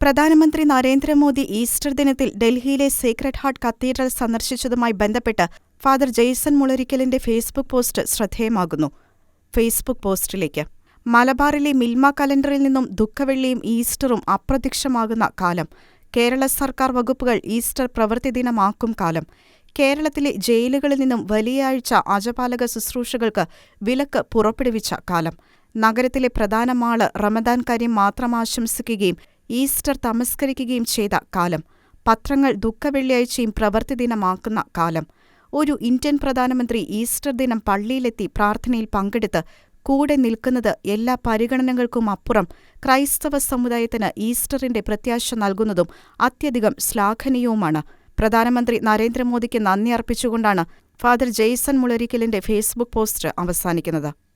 പ്രധാനമന്ത്രി നരേന്ദ്രമോദി ഈസ്റ്റർ ദിനത്തിൽ ഡൽഹിയിലെ സീക്രട്ട് ഹാർട്ട് കത്തീഡ്രൽ സന്ദർശിച്ചതുമായി ബന്ധപ്പെട്ട് ഫാദർ ജെയ്സൺ മുളരിക്കലിന്റെ ഫേസ്ബുക്ക് പോസ്റ്റ് ശ്രദ്ധേയമാകുന്നു. ഫേസ്ബുക്ക് പോസ്റ്റിലേക്ക്. മലബാറിലെ മിൽമ കലണ്ടറിൽ നിന്നും ദുഃഖവെള്ളിയും ഈസ്റ്ററും അപ്രത്യക്ഷമാകുന്ന കാലം. കേരള സർക്കാർ വകുപ്പുകൾ ഈസ്റ്റർ പ്രവൃത്തി ദിനമാക്കും കാലം. കേരളത്തിലെ ജയിലുകളിൽ നിന്നും വലിയാഴ്ച അജപാലക ശുശ്രൂഷകൾക്ക് വിലക്ക് പുറപ്പെടുവിച്ച കാലം. നഗരത്തിലെ പ്രധാന മാൾ റമദാൻ കാര്യം മാത്രം ആശംസിക്കുകയും ഈസ്റ്റർ തമസ്കരിക്കുകയും ചെയ്ത കാലം. പത്രങ്ങൾ ദുഃഖവെള്ളിയാഴ്ചയും പ്രവൃത്തിദിനമാക്കുന്ന കാലം. ഒരു ഇന്ത്യൻ പ്രധാനമന്ത്രി ഈസ്റ്റർ ദിനം പള്ളിയിലെത്തി പ്രാർത്ഥനയിൽ പങ്കെടുത്ത് കൂടെ നിൽക്കുന്നത് എല്ലാ പരിഗണനകൾക്കും അപ്പുറം ക്രൈസ്തവ സമുദായത്തിന് ഈസ്റ്ററിന്റെ പ്രത്യാശ നൽകുന്നതും അത്യധികം ശ്ലാഘനീയവുമാണ്. പ്രധാനമന്ത്രി നരേന്ദ്രമോദിക്ക് നന്ദി അർപ്പിച്ചുകൊണ്ടാണ് ഫാദർ ജെയ്സൺ മുളരിക്കലിന്റെ ഫേസ്ബുക്ക് പോസ്റ്റ് അവസാനിക്കുന്നത്.